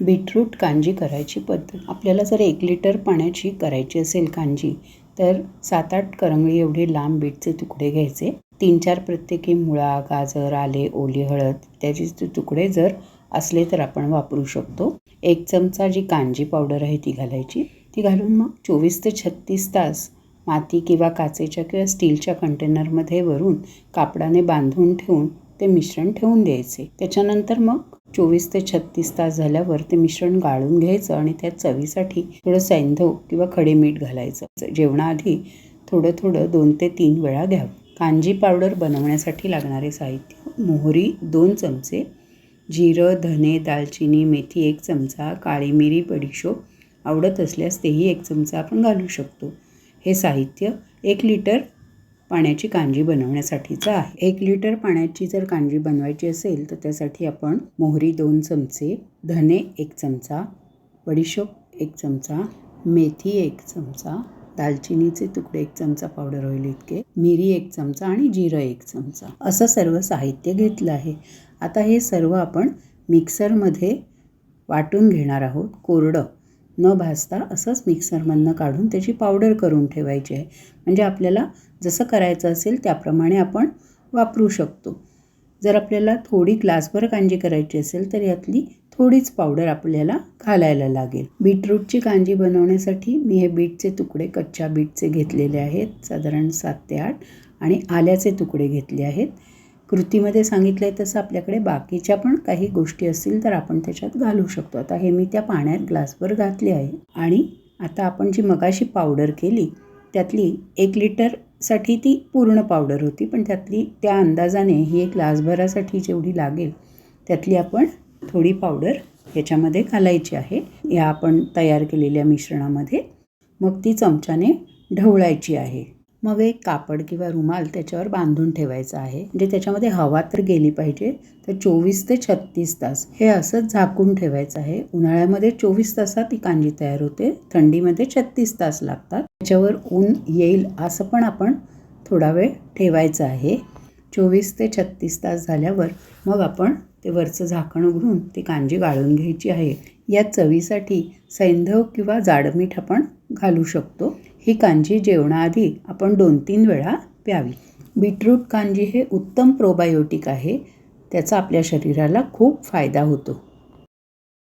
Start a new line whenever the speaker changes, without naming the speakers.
Beetroot kanji करायची पद्धत. आपल्याला जर एक लिटर पाण्याची करायची असेल कांजी तर सात आठ करंगळी एवढे लांब बीटचे तुकडे घ्यायचे. तीन चार प्रत्येकी मुळा गाजर आले ओली हळद त्याचे तुकडे जर असले तर आपण वापरू शकतो. एक चमचा जी कांजी पावडर आहे ती घालायची. ती घालून मग चोवीस ते छत्तीस तास माती किंवा काचेच्या किंवा स्टीलच्या कंटेनरमध्ये वरून कापडाने बांधून ठेवून ते मिश्रण ठेवून द्यायचे. त्याच्यानंतर मग चोवीस ते छत्तीस तास झाल्यावर ते मिश्रण गाळून घ्यायचं आणि त्या चवीसाठी थोडं सैंधव किंवा खडे मीठ घालायचं. जेवणाआधी थोडं थोडं दोन ते तीन वेळा घ्यावं. कांजी पावडर बनवण्यासाठी लागणारे साहित्य मोहरी दोन चमचे जिरं धने दालचिनी मेथी एक चमचा काळी मिरी बडीशोप आवडत असल्यास तेही एक चमचा आपण घालू शकतो. हे साहित्य एक लिटर पाण्याची कांजी बनवण्यासाठीचं आहे. एक लिटर पाण्याची जर कांजी बनवायची असेल तर त्यासाठी आपण मोहरी दोन चमचे धने एक चमचा बडीशोप एक चमचा मेथी एक चमचा दालचिनीचे तुकडे एक चमचा पावडर होईल इतके मिरी एक चमचा आणि जिरं एक चमचा. असं सर्व साहित्य घेतलं आहे. आता हे सर्व आपण मिक्सरमध्ये वाटून घेणार आहोत. कोरडं. न भाजता असंच मिक्सरमधनं काढून त्याची पावडर करून ठेवायची आहे. म्हणजे आपल्याला जसं करायचं असेल त्याप्रमाणे आपण वापरू शकतो. जर आपल्याला थोडी ग्लासभर कांजी करायची असेल तर यातली थोडीच पावडर आपल्याला घालायला लागेल. बीटरूटची कांजी बनवण्यासाठी मी हे बीटचे तुकडे कच्च्या बीटचे घेतलेले आहेत. साधारण सात ते आठ. आणि आल्याचे तुकडे घेतले आहेत. कृतीमध्ये सांगितलं आहे तसं आपल्याकडे बाकीच्या पण काही गोष्टी असतील तर आपण त्याच्यात घालू शकतो. आता हे मी त्या पाण्यात ग्लासभर घातले आहे. आणि आता आपण जी मगाशी पावडर केली त्यातली एक लिटरसाठी ती पूर्ण पावडर होती पण त्यातली त्या अंदाजाने ही एक ग्लासभरासाठी जेवढी लागेल त्यातली आपण थोडी पावडर ह्याच्यामध्ये घालायची आहे. या आपण तयार केलेल्या मिश्रणामध्ये. मग ती चमच्याने ढवळायची आहे. मग एक कापड किंवा रुमाल त्याच्यावर बांधून ठेवायचा आहे. म्हणजे त्याच्यामध्ये हवा तर गेली पाहिजे तर चोवीस ते छत्तीस तास हे असंच झाकून ठेवायचं आहे. उन्हाळ्यामध्ये चोवीस तासात ती कांजी तयार होते थंडीमध्ये छत्तीस तास लागतात. त्याच्यावर ऊन येईल असं पण आपण थोडा वेळ ठेवायचं आहे. चोवीस ते छत्तीस तास झाल्यावर मग आपण ते वरचं झाकण उघडून ती कांजी गाळून घ्यायची आहे. या चवीसाठी सैंधव किंवा जाडमीठ आपण घालू शकतो. ही कांजी जेवणाआधी आपण दोन तीन वेळा प्यावी. बीटरूट कांजी हे उत्तम प्रोबायोटिक आहे. त्याचा आपल्या शरीराला खूप फायदा होतो.